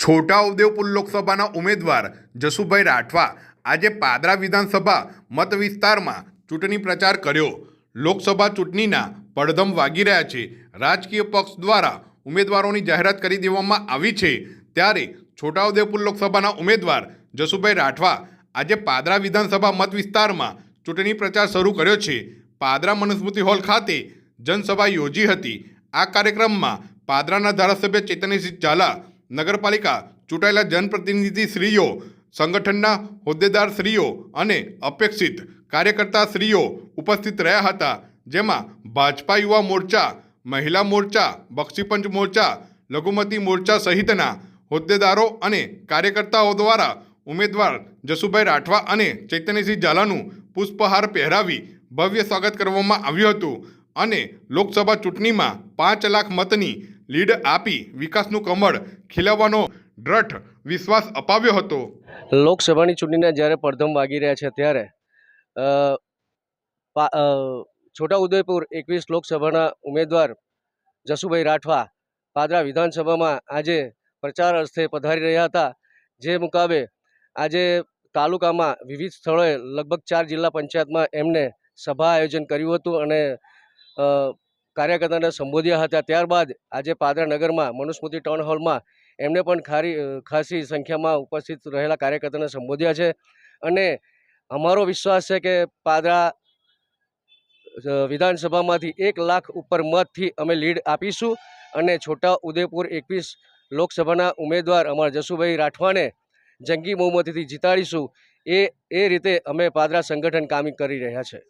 છોટાઉદેપુર લોકસભાના ઉમેદવાર જસુભાઈ રાઠવા આજે પાદરા વિધાનસભા મત વિસ્તારમાં ચૂંટણી પ્રચાર કર્યો. લોકસભા ચૂંટણીના પડધમ વાગી રહ્યા છે. રાજકીય પક્ષ દ્વારા ઉમેદવારોની જાહેરાત કરી દેવામાં આવી છે. ત્યારે છોટાઉદેપુર લોકસભાના ઉમેદવાર જસુભાઈ રાઠવા આજે પાદરા વિધાનસભા મત વિસ્તારમાં ચૂંટણી પ્રચાર શરૂ કર્યો છે. પાદરા મનુસ્મૃતિ હોલ ખાતે જનસભા યોજી હતી. આ કાર્યક્રમમાં પાદરાના ધારાસભ્ય ચેતનસિંહ ઝાલા નગરપાલિકા ચૂંટાયેલા જનપ્રતિનિધિ શ્રીઓ, સંગઠનના હોદ્દેદાર શ્રીઓ અને અપેક્ષિત કાર્યકર્તા શ્રીઓ ઉપસ્થિત રહ્યા હતા, જેમાં ભાજપા યુવા મોરચા, મહિલા મોરચા, બક્ષીપંચ મોરચા, લઘુમતી મોરચા સહિતના હોદ્દેદારો અને કાર્યકર્તાઓ દ્વારા ઉમેદવાર જસુભાઈ રાઠવા અને ચૈતન્યસિંહ ઝાલાનું પુષ્પહાર પહેરાવી ભવ્ય સ્વાગત કરવામાં આવ્યું હતું અને લોકસભા ચૂંટણીમાં પાંચ લાખ મતની લીડ આપી વિકાસનું કમળ ખીલવવાનો દ્રઢ વિશ્વાસ અપાવ્યો હતો. લોકસભાની ચૂંટણીના જ્યારે પડધમ વાગી રહ્યા છે ત્યારે છોટાઉદેપુર એકવીસ લોકસભાના ઉમેદવાર જસુભાઈ રાઠવા પાદરા વિધાનસભામાં આજે પ્રચાર અર્થે પધારી રહ્યા હતા. જે મુકાબે આજે તાલુકામાં વિવિધ સ્થળોએ લગભગ ચાર જિલ્લા પંચાયતમાં એમને સભા આયોજન કર્યું હતું અને કાર્યકર્તાને સંબોધ્યા હતા. ત્યારબાદ આજે પાદરા નગરમાં મનુસ્મૃતિ ટાઉન હોલમાં એમને પણ ખારી ખાસી સંખ્યામાં ઉપસ્થિત રહેલા કાર્યકર્તાને સંબોધ્યા છે. અને અમારો વિશ્વાસ છે કે પાદરા વિધાનસભામાંથી એક લાખ ઉપર મતથી અમે લીડ આપીશું. અને છોટા ઉદેપુર એકવીસ લોકસભાના ઉમેદવાર અમારા જસુભાઈ રાઠવાને જંગી બહુમતીથી જીતાડીશું. એ એ રીતે અમે પાદરા સંગઠન કામ કરી રહ્યા છે.